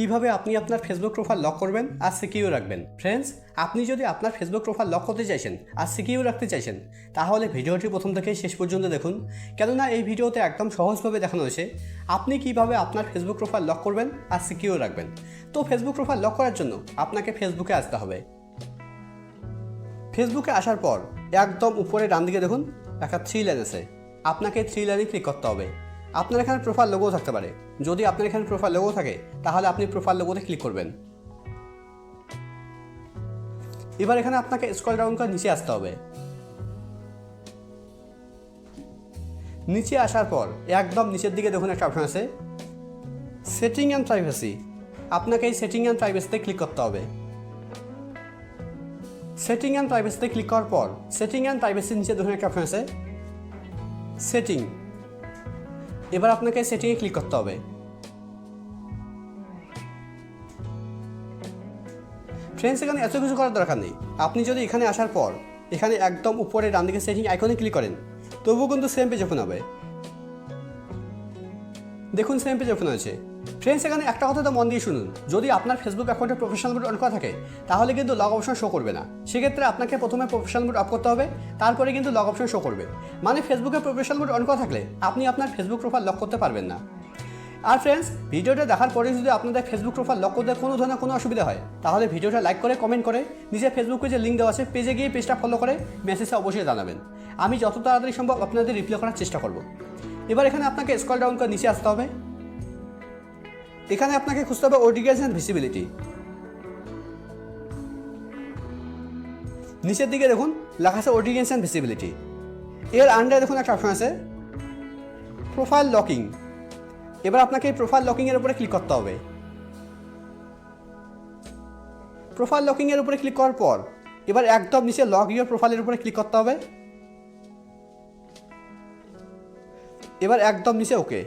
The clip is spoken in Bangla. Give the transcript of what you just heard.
কীভাবে আপনি আপনার ফেসবুক প্রোফাইল লক করবেন আর সিকিউর রাখবেন? ফ্রেন্ডস আপনি যদি আপনার ফেসবুক প্রোফাইল লক করতে চাইছেন আর সিকিউর রাখতে চাইছেন, তাহলে ভিডিওটি প্রথম থেকে শেষ পর্যন্ত দেখুন। কেননা এই ভিডিওতে একদম সহজভাবে দেখানো হয়েছে আপনি কীভাবে আপনার ফেসবুক প্রোফাইল লক করবেন আর সিকিউর রাখবেন। তো ফেসবুক প্রোফাইল লক করার জন্য আপনাকে ফেসবুকে আসতে হবে। ফেসবুকে আসার পর একদম উপরে ডান দিকে দেখুন, একটা থ্রি লাইন আছে। আপনাকে থ্রি লাইনে ক্লিক করতে হবে। আপনার এখানে প্রোফাইল লোগো থাকতে পারে। যদি আপনার এখানে প্রোফাইল লোগো থাকে, তাহলে আপনি প্রোফাইল লোগোতে ক্লিক করবেন। এবার এখানে আপনাকে স্ক্রল ডাউন করে নিচে আসতে হবে। নিচে আসার পর, একদম নিচের দিকে দেখুন একটা অপশন আছে। সেটিং অ্যান্ড প্রাইভেসি আপনাকে এই সেটিং অ্যান্ড প্রাইভেসিতে ক্লিক করতে হবে। সেটিং অ্যান্ড প্রাইভেসিতে ক্লিক করার পর সেটিং অ্যান্ড প্রাইভেসির নিচে ধরুন একটা অপশন আছে। সেটিং এবার আপনাকে সেটিংয়ে ক্লিক করতে হবে। ফ্রেন্ডস এখানে এত কিছু করার দরকার নেই। আপনি যদি এখানে আসার পর, এখানে একদম উপরে ডান দিকে সেটিং আইকনে ক্লিক করেন, তবুও কিন্তু সেম পেজ ওপেন হবে। দেখুন সেম পেজ ওপেন হয়েছে। ফ্রেন্ডস এখানে একটা কথা তো মন দিয়ে শুনুন। যদি আপনার ফেসবুক অ্যাকাউন্টে প্রফেশনাল মোড অন করা থাকে, তাহলে কিন্তু লগ অপশন শো করবে না। সেক্ষেত্রে আপনাকে প্রথমে প্রফেশনাল মোড অফ করতে হবে, তারপরে কিন্তু লগ অপশন শো করবে। মানে ফেসবুকে প্রফেশনাল মোড অন করা থাকলে, আপনি আপনার ফেসবুক প্রোফাইল লক করতে পারবেন না। আর ফ্রেন্ডস ভিডিওটা দেখার পরে যদি আপনাদের ফেসবুক প্রোফাইল লক করতে কোনো ধরনের কোনো অসুবিধা হয়, তাহলে ভিডিওটা লাইক করে কমেন্ট করে নিজের ফেসবুকে যে লিঙ্ক দেওয়া আছে পেজে গিয়ে পেজটা ফলো করে মেসেজে অবশ্যই জানাবেন। আমি যত তাড়াতাড়ি সম্ভব আপনাদের রিপ্লাই করার চেষ্টা করব। এবার এখানে আপনাকে স্কল ডাউন করে নিচে আসতে হবে। এখানে আপনাকে খুঁজতে হবে ওডিগেজ অ্যান্ড ভিসিবিলিটি নিচের দিকে দেখুন, লেখা আছে ওডিগেন্স অ্যান্ড ভিসিবিলিটি এর আন্ডারে দেখুন একটা অপশন আছে প্রোফাইল লকিং এবার আপনাকে এই প্রোফাইল লকিংয়ের উপরে ক্লিক করতে হবে। প্রোফাইল লকিংয়ের উপরে ক্লিক করার পর, এবার একদম নিচে লগ ইউর প্রোফাইলের উপরে ক্লিক করতে হবে। এবার একদম নিচে ওকে